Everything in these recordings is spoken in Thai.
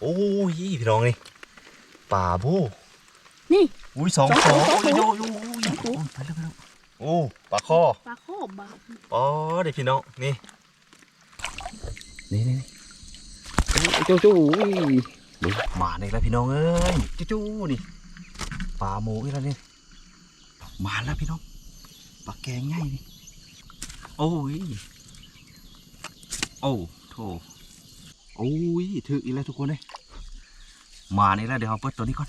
โอ้ยพี่น้องนี่ป่าบูนี่ อุ้ยสองสองสองตัวโอ้ยสอง โอ้ตัวยโอ้ยสองตัวไปแล้วไปแล้วโอ้ปลาคอปลาโคบบาอ๋อเด็กพี่น้องนี่นี่นี่จู้จู้อุ้ยดูมาอีกแล้วพี่น้องเอ้ยจู้จู้นี่ปลาหมูอีกแล้วนี่มาแล้วพี่น้องปลาแกงง่ายนี่โอ้ยโอ้โถ โอ้ยถึกอีกแล้วทุกคนเลยมานี่แล้วเดี๋ยวเราเปิดตัวนี้ก่อน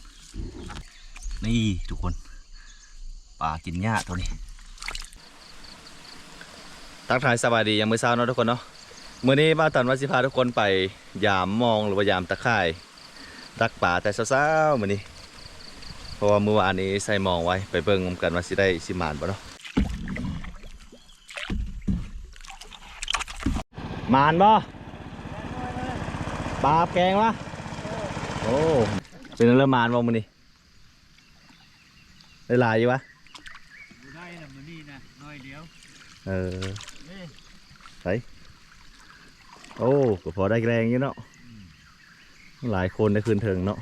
นี่ทุกคนปลากินหญ้าตัวนี้ทักทายสวัสดียังมือเช้าเนาะทุกคนเนาะมื้อนี้บ้าตันวัดสิพาทุกคนไปยามมองหรือว่ายามตะข่ายตักป่าแต่เช้าๆมื้อนี้ เพราะว่ามื้อวานนี้ใส่มองไว้ไปเบิ่งกันว่าสิได้สิมานบ่เนาะมานบ่ ปลาแกงวะโอ้เป็นเริ่มหมานบ่มื้อนี้ได้หลายอยู่วะบ่ได้นะมื้อนี้นะน้อยเดียวเออนี่โอ้ก็พอได้แรงอยู่เนาะหลายคนได้คืนเถิงเนาะ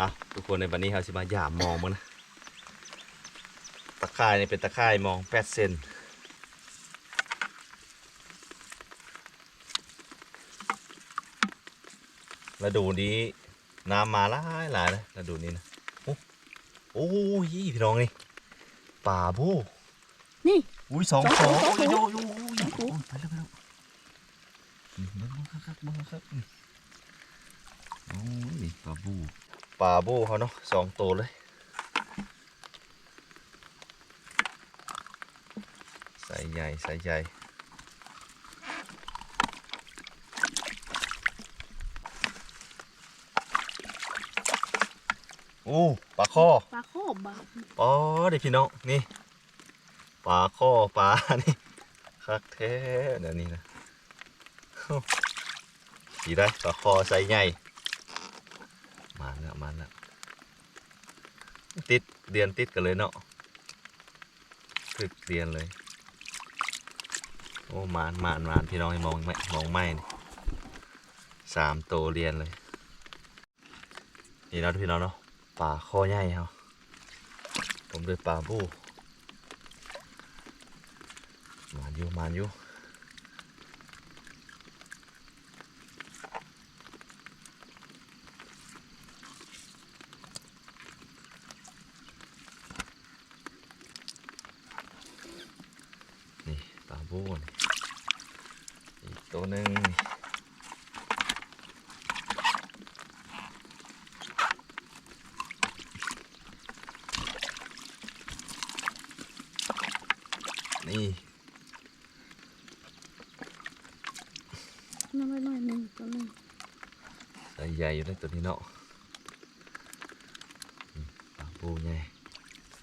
อะทุกคนในวันนี้เราสิมาหยามมองมันนะตะข่ายนี่เป็นตะข่ายมองแปดเซน ฤดูนี้น้ำมาหลายหลายเลยฤดูนี้นะโอ้โอ้ยพี่น้องนี่ป่าบูนี่อุ้ยสองสสอองงสองโอ้ยสโอ้องยโอ้ยโอ้ยสองตัวไปแล้วไปแล้วอืมเบิ่งๆครับๆเบิ่งครับๆอืมโอ้ยปลาบูปลาบูเขาเนาะสองตัวเลย ใส่ใหญ่ใส่ใหญ่ โอ้ปลาข้อปลาโคบบาอ๋อเด็กพี่น้องนี่ปลาข้อปลานี่คักแท้เดี๋ยวนี้นะโอ้สีได้ปลาคอใส่ใหญ่มาแล้วมาแล้วติดเรียนติดกันเลยเนาะติดเรียนเลย โอ้มานมานมานพี่น้องให้มองไม่มองไม่นี่สามตัวเรียนเลยนี่เนาะพี่น้องเนาะ ปลาคอใหญ่เฮาผมเลยปลาบูมานอยู่มานอยู่นี่ปลาบูนี่อีกตัวหนึ่งนี่นี่ น้อยน้อยๆหนึ่งตัวหนึ่ง ใส่ใหญ่อยู่ในตัวนี้เนาะปลาปูใหญ่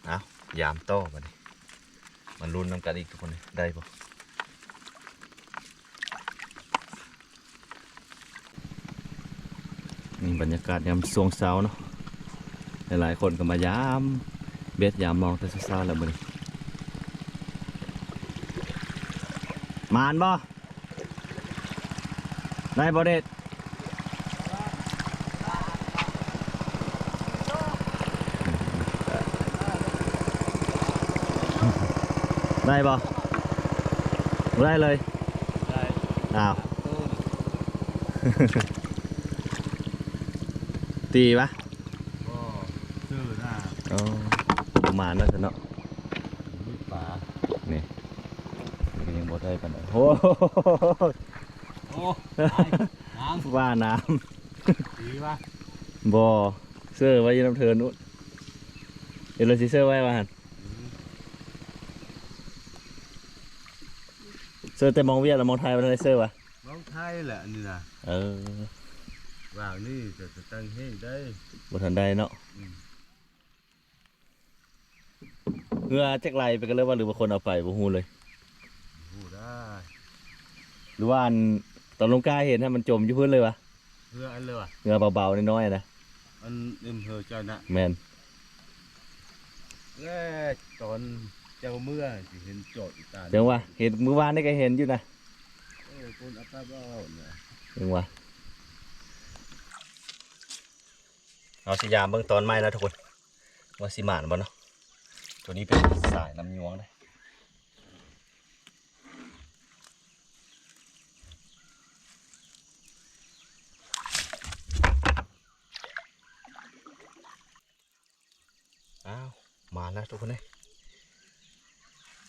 เอายามโตมาดิมันรุนน้ำกันอีกทุกคนได้ปะนี่บรรยากาศยามช่วงเช้าเนาะหลายๆคนก็มายามเบ็ดยามมองแต่เช้าๆแล้วมันมานบ่ได้บ่เด็ด ได้ปะได้เลย ได้อ้าวตู้ตีปะก็ซื้อหน้าอ๋อประมาณนั้นเนาะมีปลานี่นี่ยังบดได้ปานใดโอ้โหโอ้ได้น้ว่าน้ำดีป่ะำบ่อเสื้อไว้อยืนน้ำเทินนู้นเดี๋ยวเราสิเสื้อไว้ว่าหัน เสื้อแต่มองเวียดแล้วมองไทยมันได้เสื้อวะน้องไทยแหละนี่นะเออว่างนี่จะจะตั้งให้ได้บ่ทันได้เนาะอืมเรือจักไรไปกันเลยว่าหรือว่าคนเอาไปบ่ฮู้เลยพูดได้หรือว่าอันตอนลงกล้าเห็นให้มันจมอยู่พื้นเลยวะเพื่ออันเลยว่ะเงือเบาๆน้อยๆนะอันเอ็มเพอเจ้าน่ะแมนแรกตอน เจ้าเมื่อที่เห็นโจทย์อีตาจังว่าเห็นมือวานนี่ก็เห็นอยู่นะโอ้คนอัตตาบ้าเนี่ยจังว่าเอาสิยามเบื้องตอนไม้แล้วทุกคน ว่าสิหมานบ่เนาะตัวนี้เป็นสายน้ำยวงเลยอ้าวมาแล้วทุกคนเลย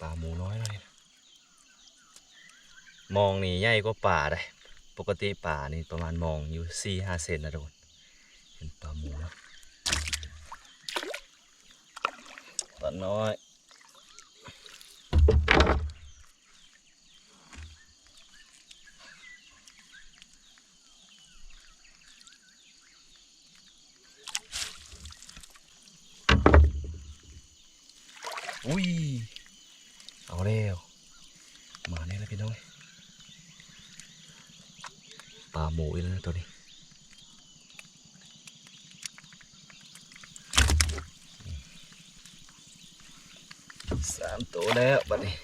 ปลาหมูน้อยเลยมองนี่ใหญ่กว่าป่าเลยปกติป่านี่ประมาณมองอยู่สี่ห้าเซนนะทุกคนเห็นปลาหมูแล้วปลาน้อยอุ้ย เอาแล้ว มาแน่แล้วพี่น้องปลาหมูอีกแล้ว นะตัวนี้สามตัวแล้วบัดนี้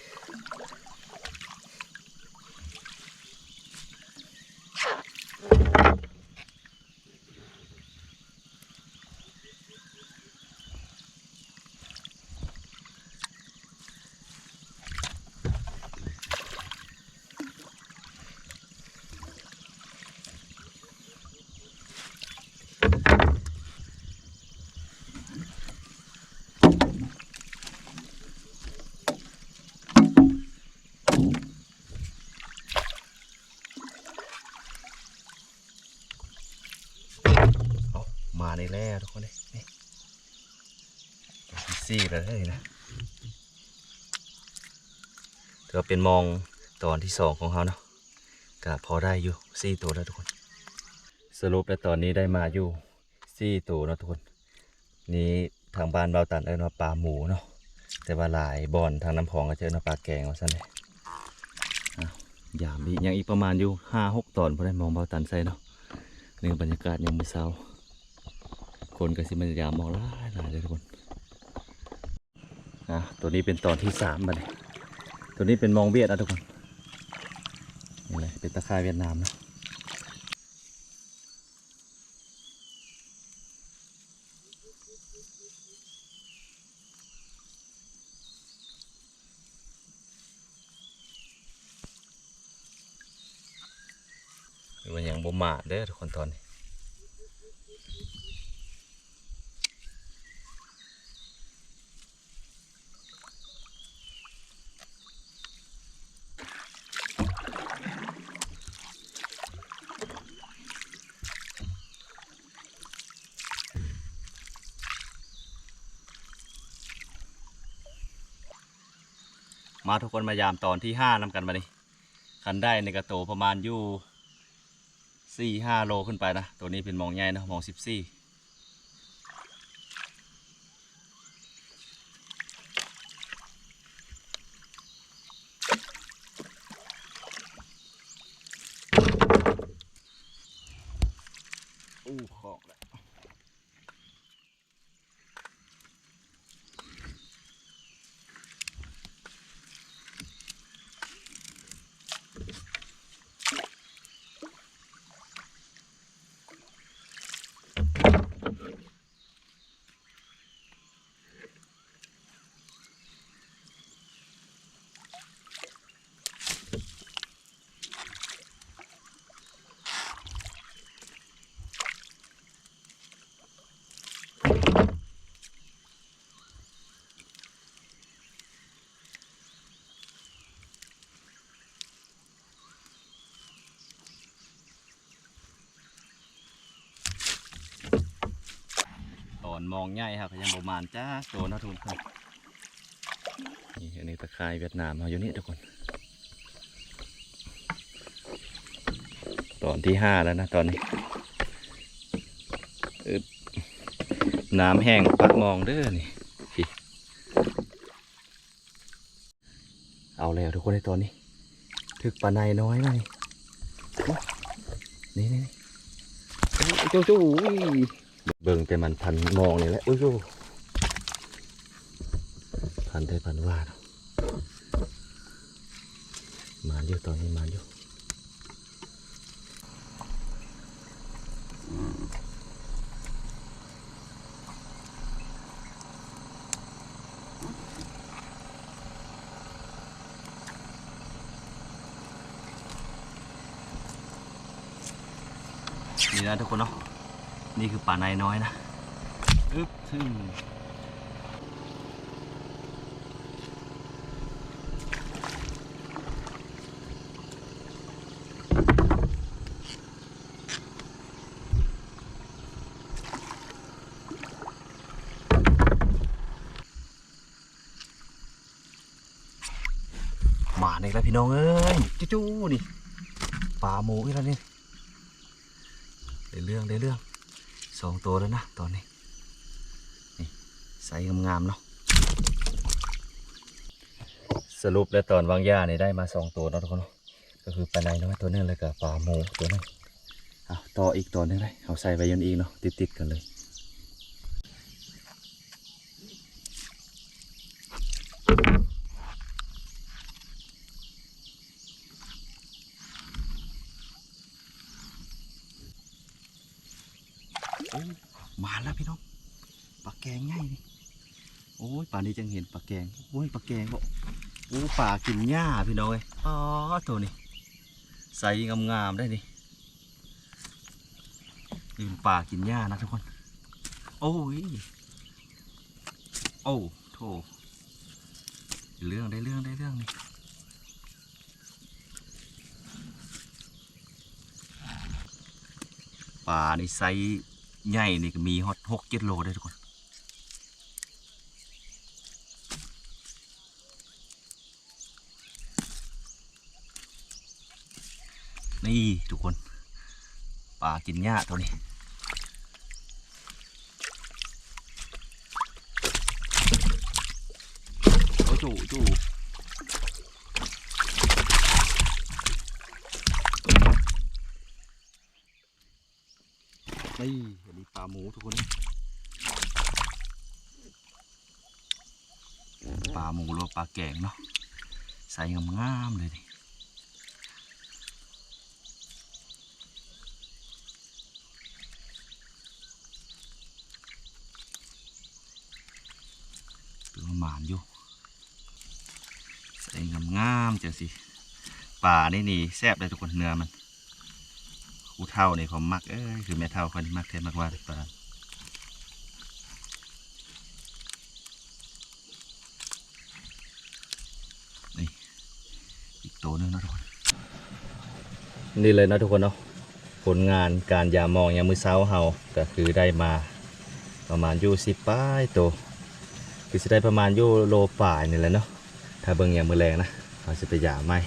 เอามาในแล้วทุกคนเลยนี่ ตัวที่สี่แล้วเลยนะถือว่าเป็นมองตอนที่สองของเขาเนาะก็พอได้อยู่สี่ตัวแล้วทุกคน สรุปแล้วตอนนี้ได้มาอยู่สี่ตัวนะทุกคน นี้ทางบ้านเบาตันเอิ้นว่าปลาหมูเนาะแต่ว่าหลายบ่อนทางน้ำพองก็เจอเนาะปลาแกงว่าซั่นเลยอะยามอีกยังอีกประมาณอยู่ห้าหกตอนพอได้มองเบาตันใส่เนาะนี่งบรรยากาศยามมื้อเช้าคนก็สิมันยามมองหลายหลายเลยทุกคนะตัวนี้เป็นตอนที่สามบัดนี้ตัวนี้เป็นมองเวียดนะทุกคนนี่เลยเป็นตะข่ายเวียดนามนะหรือว่ายังบ่มาเด้อทุกคนตอนนี้ มาทุกคนมายามตอนที่ห้านำกันมาดิคันได้ในกระโตประมาณอยู่สี่ห้าโลขึ้นไปนะ ตัวนี้เป็นมองใหญ่นะมองสิบสี่ มองง่ายครับยังประมาณจ้าโตนะทุกคนนี่อันนี้ตะไคร้เวียดนามมาอยู่นี่ทุกคน ตอนที่ห้าแล้วนะตอนนี้น้ำแห้งปักมองเด้อนี่เอาแล้วทุกคนในตอนนี้ ถึกปลาในน้อยเลยนี่นี่จ้าจู้อุ้ย เบิ่งแต่มันพันมองนี่แหละโอ้ยโยพันได้พันว่าเนาะมาอยู่ตอนนี้มาอยู่นี่นะทุกคนเนาะ นี่คือป่าในน้อยนะอึ๊บซึ่งมาในแล้วพี่น้องเอ้ยจู้ๆนี่ป่าหมูอีกแล้วนี่ได้เรื่องได้เรื่องส องตัวแล้วนะตอนนี้นี่ใส่งามๆเนาะสรุปแล้วตอนวางยาเนี่ยได้มาสองตัวเนาะทุกคนเนาะก็คือปลาในน้อยตัวหนึงแล้วก็ปลาหมูตัวหนึงเอาต่ออีกตัวหนึงเลยเอาใส่ไปยันอีกเนาะติดๆกันเลย โอ้มาแล้วพี่น้องปลา แกงง่ายนี่โอ้ยป่านนี้จังเห็นปลาแกงโอ้ยปลาแกงก็โอ้ปลากินหญ้าพี่น้องเอ้ยอ๋อตัวนี้ใส่งามๆได้นี่นี่เป็นปลากินหญ้านะทุกคน โอ้ยโอ้โถเรื่องได้เรื่องได้เรื่องนี่ปลาในไซส์ใหญ่นี่ก็มีฮอตหกเจ็ดโลได้ทุกคน นี่ทุกคนปลากินหญ้าตัวนี้โอ้จู่จู่นี่อันนี้ปลาหมูทุกคนปลาหมูหรือว่าปลาแกงเนาะใส่งามๆเลยดิ หมานอยู่ใส่งามๆเจ้าสิป่านี่นี่แซ่บเลยทุกคนเนื้อมันคูเท่านี่ผมมักเอ้ยคือแม่เท่าคนมักแท้มากว่าปลานี่อีกตัวนึงนะทุกคนนี่เลยนะทุกคนเนาะผลงานการยามองยามมือเช้าเฮาก็คือได้มาประมาณอยู่สิบป้ายตัว คือจะได้ประมาณอยู่โลป่ายนี่แหละเนาะถ้าเบิ่งอย่างมือแรงนะเราจะไปหยาไม่